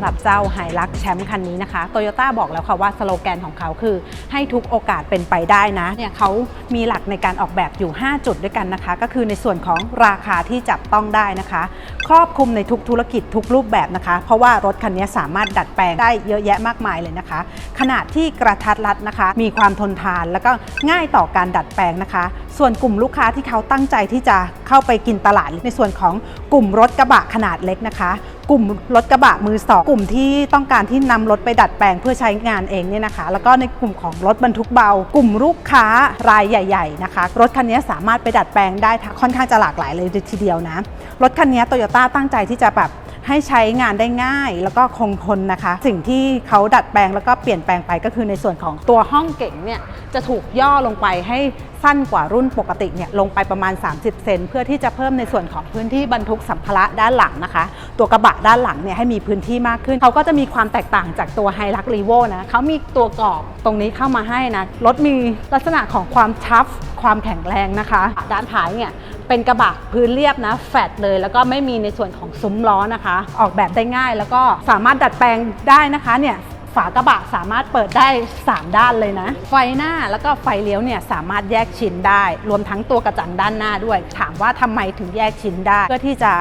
ำหรับเจ้าไฮรักแชมป์คันนี้นะคะโตโยต้าบอกแล้วค่ะว่าสโลแกนของเขาคือ ให้ทุกโอกาสเป็นไปได้นะเนี่ยเขามีหลักในการออกแบบอยู่ 5 จุดด้วยกันนะคะ ก็คือในส่วนของราคาที่จับต้องได้นะคะ ครอบคลุมในทุกธุรกิจทุกรูปแบบนะคะ เพราะว่ารถคันนี้สามารถดัดแปลงได้เยอะแยะมากมายเลยนะคะ ขนาดที่กระทัดรัดนะคะ มีความทนทานแล้วก็ง่ายต่อการดัดแปลงนะคะ ส่วนกลุ่มลูกค้าที่เขาตั้งใจที่จะเข้าไปกินตลาดในส่วนของกลุ่มรถกระบะขนาดเล็กนะคะ กลุ่มรถกระบะมือสองกลุ่มที่ต้องการที่นำรถไปดัดแปลงเพื่อใช้งานเองเนี่ยนะคะ แล้วก็ในกลุ่มของรถบรรทุกเบา กลุ่มลูกค้ารายใหญ่ๆนะคะรถคันนี้สามารถไปดัดแปลงได้ค่อนข้างจะหลากหลายเลยทีเดียวนะรถคันนี้โตโยต้าตั้งใจที่จะแบบให้ใช้งานได้ง่ายแล้วก็คงทนนะคะ สิ่งที่เขาดัดแปลงแล้วก็เปลี่ยนแปลงไปก็คือในส่วนของตัวห้องเก๋งเนี่ยจะถูกย่อลงไปให้ สั้นกว่ารุ่นปกติเนี่ยลงไปประมาณ 30 เซนเพื่อที่จะเพิ่มในส่วนของพื้นที่บรรทุกสัมภาระด้านหลังนะคะ ตัวกระบะด้านหลังเนี่ยให้มีพื้นที่มากขึ้น เขาก็จะมีความแตกต่างจากตัวไฮรักรีโวนะเขามีตัวกรอบตรงนี้เข้ามาให้นะรถมีลักษณะของความทัฟความแข็งแรงนะคะ ด้านท้ายเนี่ยเป็นกระบะพื้นเรียบนะแฟดเลย แล้วก็ไม่มีในส่วนของซุ้มล้อนะคะ ออกแบบได้ง่าย แล้วก็สามารถดัดแปลงได้นะคะเนี่ย ฝากระบะสามารถเปิดได้ 3 ด้านเลยนะ ไฟหน้าแล้วก็ไฟเลี้ยวเนี่ยสามารถแยกชิ้นได้ รวมทั้งตัวกระจังด้านหน้าด้วย ถามว่าทำไมถึงแยกชิ้นได้ เพื่อที่จะ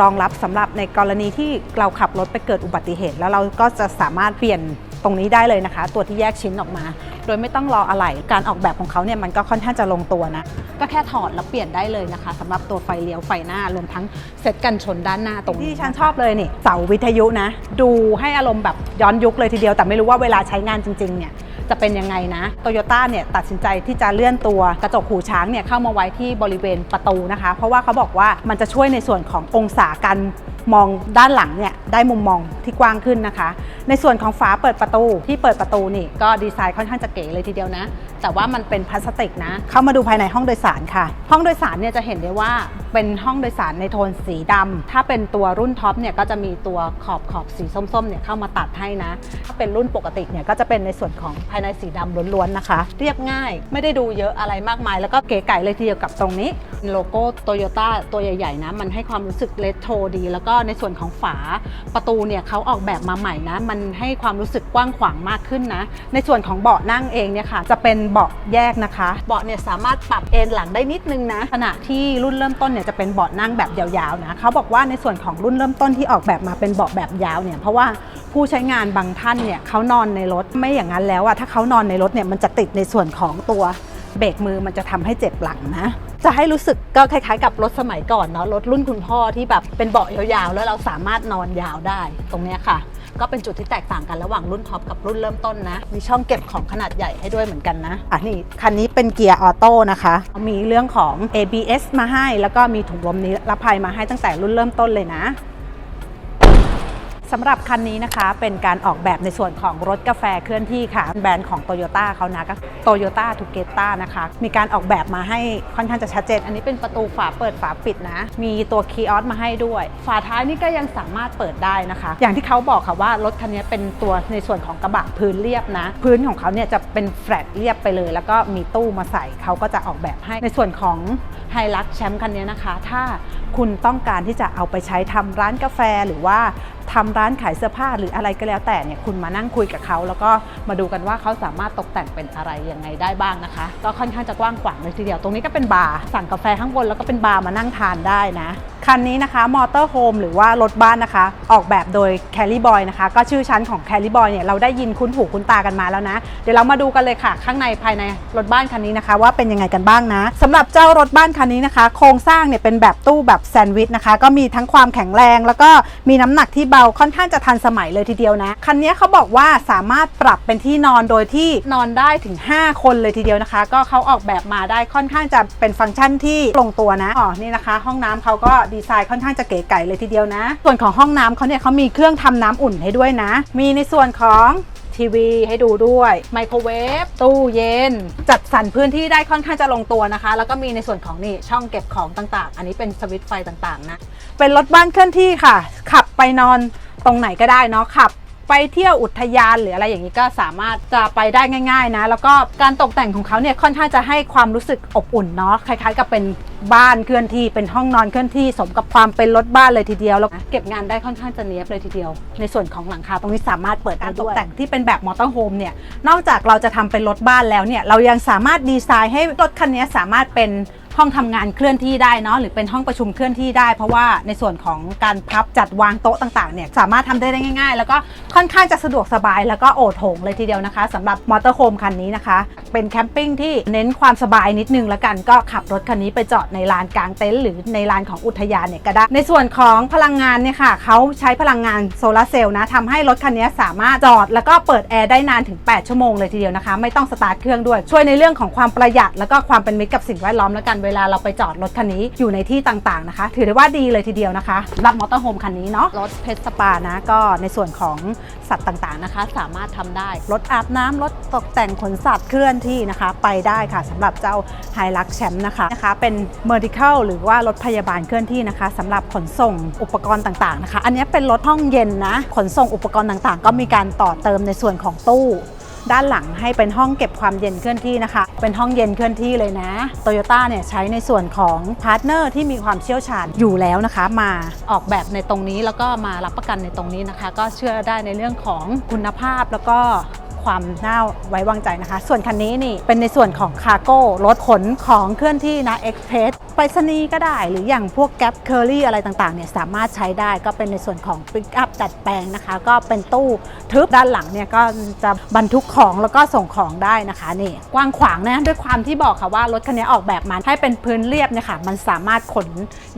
รองรับสำหรับในกรณีที่เราขับรถไปเกิดอุบัติเหตุ แล้วเราก็จะสามารถเปลี่ยนตรงนี้ได้เลยนะคะ ตัวที่แยกชิ้นออกมา โดยไม่ต้องรออะไร การออกแบบของเขาเนี่ยมันก็ค่อนข้างจะลงตัวนะ ก็แค่ถอดแล้วเปลี่ยนได้เลยนะคะสำหรับตัวไฟเลี้ยวไฟหน้ารวมทั้งเซตกันชนด้านหน้าตรงนี้ที่ฉันชอบเลยนี่เสาวิทยุนะ ดูให้อารมณ์แบบย้อนยุคเลยทีเดียวแต่ไม่รู้ว่าเวลาใช้งานจริงๆเนี่ยจะเป็นยังไงนะโตโยต้าเนี่ยตัดสินใจที่จะเลื่อนตัวกระจกหูช้างเนี่ยเข้ามาไว้ที่บริเวณประตูนะคะ เพราะว่าเขาบอกว่ามันจะช่วยในส่วนขององศาการ มองด้านหลังเนี่ยได้มุมมองที่กว้างขึ้นนะคะ ในส่วนของฝาเปิดประตูที่เปิดประตูนี่ก็ดีไซน์ค่อนข้างจะเก๋เลยทีเดียวนะ แต่ว่ามันเป็นพลาสติกนะ เข้ามาดูภายในห้องโดยสารค่ะ ห้องโดยสารเนี่ยจะเห็นได้ว่าเป็นห้องโดยสารในโทนสีดำถ้าเป็นตัวรุ่นท็อปเนี่ยก็จะมีตัวขอบขอบสีส้มๆเนี่ยเข้ามาตัดให้นะ ถ้าเป็นรุ่นปกติเนี่ยก็จะเป็นในส่วนของภายในสีดำล้วนๆนะคะ เรียบง่ายไม่ได้ดูเยอะอะไรมากมาย แล้วก็เก๋ไก่เลยทีเดียวกับตรงนี้ โลโก้โตโยต้าตัวใหญ่ๆนะมันให้ความรู้สึกเลโทรดี แล้วก็ในส่วนของฝาประตูเนี่ยเขาออกแบบมาใหม่นะ มันให้ความรู้สึกกว้างขวางมากขึ้นนะ ในส่วนของเบาะนั่งเองเนี่ยค่ะ จะเป็นเบาะแยกนะคะ เบาะเนี่ยสามารถปรับเอนหลังได้นิดนึงนะ ขณะที่รุ่นเริ่มต้นเนี่ยจะเป็นเบาะนั่งแบบยาวๆนะเขาบอกว่าในส่วนของรุ่นเริ่มต้นที่ออกแบบมาเป็นเบาะแบบยาวเนี่ยเพราะว่าผู้ใช้งานบางท่านเนี่ยเขานอนในรถไม่อย่างนั้นแล้วอะถ้าเขานอนในรถเนี่ยมันจะติดในส่วนของตัว เบรกมือมันจะทำให้เจ็บหลังนะ จะให้รู้สึกก็คล้ายๆ กับรถสมัยก่อนเนาะรถรุ่นคุณพ่อที่แบบเป็นเบาะยาวๆ แล้วเราสามารถนอนยาวได้ตรงเนี้ยค่ะ ก็เป็นจุดที่แตกต่างกันระหว่างรุ่นท็อปกับรุ่นเริ่มต้นนะ มีช่องเก็บของขนาดใหญ่ให้ด้วยเหมือนกันนะอะนี่คันนี้เป็นเกียร์ออโต้นะคะ มีเรื่องของ ABS มาให้ แล้วก็มีถุงลมนิรภัยมาให้ตั้งแต่รุ่นเริ่มต้นเลยนะ สำหรับคันนี้นะคะเป็นการออกแบบในส่วนของรถกาแฟเคลื่อนที่ค่ะ แบรนด์ของโตโยต้าเขานะก็โตโยต้าทูเกต้านะคะ มีการออกแบบมาให้ค่อนข้างจะชัดเจน อันนี้เป็นประตูฝาเปิดฝาปิดนะ มีตัวคีย์ออสมาให้ด้วย ฝาท้ายนี่ก็ยังสามารถเปิดได้นะคะ อย่างที่เขาบอกค่ะว่ารถคันนี้เป็นตัวในส่วนของกระบะพื้นเรียบนะ พื้นของเขาเนี่ยจะเป็นแฟลตเรียบไปเลย แล้วก็มีตู้มาใส่เขาก็จะออกแบบให้ในส่วนของไฮลักแชมป์คันนี้นะคะ ถ้าคุณต้องการที่จะเอาไปใช้ทำร้านกาแฟหรือว่า ทำร้านขายเสื้อผ้าหรืออะไรก็แล้วแต่เนี่ยคุณมานั่งคุยกับเขา แล้วก็มาดูกันว่าเขาสามารถตกแต่งเป็นอะไรยังไงได้บ้างนะคะ ก็ค่อนข้างจะกว้างขวางเลยทีเดียวตรงนี้ก็เป็นบาร์สั่งกาแฟข้างบนแล้วก็เป็นบาร์มานั่งทานได้นะ คันนี้นะคะมอเตอร์โฮมหรือว่ารถบ้านนะคะ ออกแบบโดยแคลรี่บอยนะคะ ก็ชื่อชั้นของแคลรี่บอยเนี่ยเราได้ยินคุ้นหูคุ้นตากันมาแล้วนะ เดี๋ยวเรามาดูกันเลยค่ะ ข้างในภายในรถบ้านคันนี้นะคะ ว่าเป็นยังไงกันบ้างนะสำหรับเจ้ารถบ้านคันนี้นะคะ โครงสร้างเนี่ยเป็นแบบตู้แบบแซนด์วิชนะคะ ก็มีทั้งความแข็งแรง แล้วก็มีน้ำหนักที่เบาค่อนข้างจะทันสมัยเลยทีเดียวนะคันนี้เขาบอกว่าสามารถปรับเป็นที่นอนโดยที่นอนได้ถึง 5 คนเลยทีเดียวนะคะ ก็เขาออกแบบมาได้ค่อนข้างจะเป็นฟังก์ชันที่ลงตัวนะอ๋อนี่นะคะ ห้องน้ำเขาก็ดีีไซน์ค่อนข้างจะเก๋ไก๋เลยทีเดียวนะ ส่วนของห้องน้ำเขาเนี่ยเขามีเครื่องทำน้ำอุ่นให้ด้วยนะ มีในส่วนของทีวีให้ดูด้วยไมโครเวฟตู้เย็น จัดสรรพื้นที่ได้ค่อนข้างจะลงตัวนะคะ แล้วก็มีในส่วนของนี่ช่องเก็บของต่างๆ อันนี้เป็นสวิตช์ไฟต่างๆนะ เป็นรถบ้านเคลื่อนที่ค่ะ ขับไปนอนตรงไหนก็ได้เนาะขับ ไปเที่ยวอุทยานหรืออะไรอย่างนี้ก็สามารถจะไปได้ง่าย ๆนะ แล้วก็การตกแต่งของเขาเนี่ยค่อนข้างจะให้ความรู้สึกอบอุ่นเนาะคล้ายๆ กับเป็นบ้านเคลื่อนที่เป็นห้องนอนเคลื่อนที่สมกับความเป็นรถบ้านเลยทีเดียวแล้วเก็บงานได้ค่อนข้างจะเนียบเลยทีเดียว ในส่วนของหลังคาตรงนี้สามารถเปิดการตกแต่งที่เป็นแบบมอเตอร์โฮมเนี่ยนอกจากเราจะทำเป็นรถบ้านแล้วเนี่ยเรายังสามารถดีไซน์ให้รถคันนี้สามารถเป็น ห้องทำงานเคลื่อนที่ได้เนาะหรือเป็นห้องประชุมเคลื่อนที่ได้ เพราะว่าในส่วนของการพับจัดวางโต๊ะต่างๆเนี่ยสามารถทำได้ได้ง่าย ๆ แล้วก็ค่อนข้างจะสะดวกสบายแล้วก็โอโถงเลยทีเดียวนะคะสำหรับมอเตอร์โฮมคันนี้นะคะ เป็นแคมปิ้งที่เน้นความสบายนิดนึงแล้วกันก็ขับรถคันนี้ไปจอดในลานกลางเต็นท์หรือในลานของอุทยานเนี่ยก็ได้ ในส่วนของพลังงานเนี่ยค่ะเขาใช้พลังงานโซลาร์เซลล์นะทำให้รถคันนี้สามารถจอดแล้วก็เปิดแอร์ได้นานถึง 8 ชั่วโมงเลยทีเดียวนะคะ ไม่ต้องสตาร์ทเครื่องด้วยช่วยในเรื่องของความประหยัดแล้วก็ความเป็นมิตรกับสิ่งแวดล้อมแล้วกันเวลาเราไปจอดรถคันนี้อยู่ในที่ต่างๆนะคะ ถือได้ว่าดีเลยทีเดียวนะคะสำหรับมอเตอร์โฮมคันนี้เนาะรถเพชรสปานะก็ในส่วนของสัตว์ต่างๆนะคะ สามารถทำได้รถอาบน้ำรถตกแต่งขนสัตว์เคลื่อนที่นะคะ ไปได้ค่ะสำหรับเจ้าไฮลักแชมป์นะคะนะคะ เป็น medical หรือว่ารถพยาบาลเคลื่อนที่นะคะสำหรับขนส่งอุปกรณ์ต่างๆนะคะ อันนี้เป็นรถห้องเย็นนะขนส่งอุปกรณ์ต่างๆ ก็มีการต่อเติมในส่วนของตู้ ด้านหลังให้เป็นห้องเก็บความเย็นเคลื่อนที่นะคะ เป็นห้องเย็นเคลื่อนที่เลยนะโตโยต้าเนี่ยใช้ในส่วนของพาร์ทเนอร์ที่มีความเชี่ยวชาญอยู่แล้วนะคะ มาออกแบบในตรงนี้แล้วก็มารับประกันในตรงนี้นะคะ ก็เชื่อได้ในเรื่องของคุณภาพแล้วก็ ความน่าไว้วางใจนะคะ ส่วนคันนี้นี่เป็นในส่วนของคาร์โก้รถขนของเคลื่อนที่นะเอ็กเพรสไปรษณีย์ก็ได้ หรืออย่างพวกแก๊ปเคอรี่อะไรต่างๆเนี่ยสามารถใช้ได้ก็เป็นในส่วนของปิกอัพดัดแปลงนะคะ ก็เป็นตู้ทึบด้านหลังเนี่ยก็จะบรรทุกของแล้วก็ส่งของได้นะคะนี่กว้างขวางนะด้วยความที่บอกค่ะว่ารถคันนี้ออกแบบมาให้เป็นพื้นเรียบเนี่ยค่ะมันสามารถขน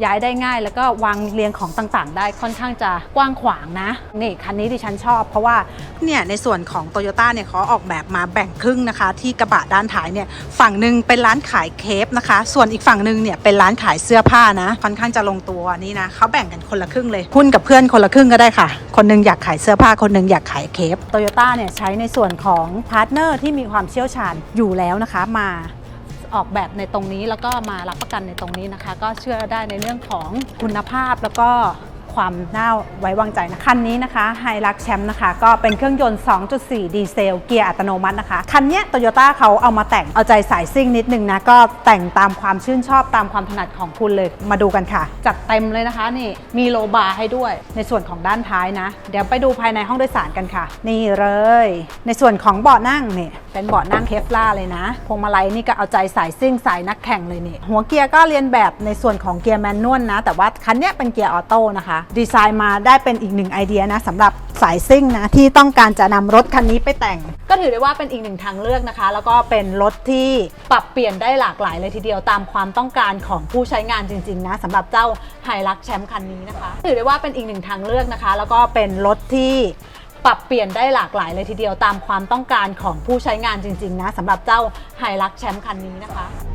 ย้ายได้ง่าย แล้วก็วางเรียงของต่างๆ ได้ค่อนข้างจะกว้างขวางนะนี่คันนี้ดิฉันชอบ เพราะว่าเนี่ยในส่วนของโตโยต้าเนี่ยเขาออกแบบมาแบ่งครึ่งนะคะ ที่กระบะด้านท้ายเนี่ยฝั่งหนึ่งเป็นร้านขายเคปนะคะ ส่วนอีกฝั่งหนึ่งเนี่ยเป็นร้านขายเสื้อผ้านะค่อนข้างจะลงตัวนี่นะเขาแบ่งกันคนละครึ่งเลยหุ้นกับเพื่อนคนละครึ่งก็ได้ค่ะ คนหนึงอยากขายเสื้อผ้าคนหนึงอยากขายเคปโตโยต้าเนี่ยใช้ในส่วนของพาร์ทเนอร์ที่มีความเชี่ยวชาญอยู่แล้วนะคะมาออกแบบในตรงนี้แล้วก็มารับประกันในตรงนี้นะคะ ก็เชื่อได้ในเรื่องของคุณภาพแล้วก็ ความน่าไว้วางใจนะคันนี้นะคะไฮรักแชมป์นะคะ ก็เป็นเครื่องยนต์ 2.4 ดีเซล เกียร์อัตโนมัตินะคะ คันเนี้ยโตโยต้าเขาเอามาแต่งเอาใจสายซิ่งนิดนึงนะ ก็แต่งตามความชื่นชอบตามความถนัดของคุณเลยมาดูกันค่ะ จัดเต็มเลยนะคะนี่มีโลบาร์ให้ด้วยในส่วนของด้านท้ายนะ เดี๋ยวไปดูภายในห้องโดยสารกันค่ะ นี่เลย ในส่วนของเบาะนั่งเนี่ยเป็นเบาะนั่งเคฟล่าเลยนะ พวงมาลัยนี่ก็เอาใจสายซิ่งสายนักแข่งเลยนี่ หัวเกียร์ก็เรียนแบบในส่วนของเกียร์แมนนวลนะ แต่ว่าคันนี้เป็นเกียร์ออโต้นะคะ ดีไซน์มาได้เป็นอีกหนึ่งไอเดียนะสำหรับสายซิ่งนะที่ต้องการจะนำรถคันนี้ไปแต่ง ก็ถือได้ว่าเป็นอีกหนึ่งทางเลือกนะคะ แล้วก็เป็นรถที่ปรับเปลี่ยนได้หลากหลายเลยทีเดียวตามความต้องการของผู้ใช้งานจริงๆนะสำหรับเจ้าไฮรักแชมป์คันนี้นะคะ ถือได้ว่าเป็นอีกหนึ่งทางเลือกนะคะ แล้วก็เป็นรถที่ ปรับเปลี่ยนได้หลากหลายเลยทีเดียวตามความต้องการของผู้ใช้งานจริง ๆ นะสำหรับเจ้าไฮรักแชมป์คันนี้นะคะ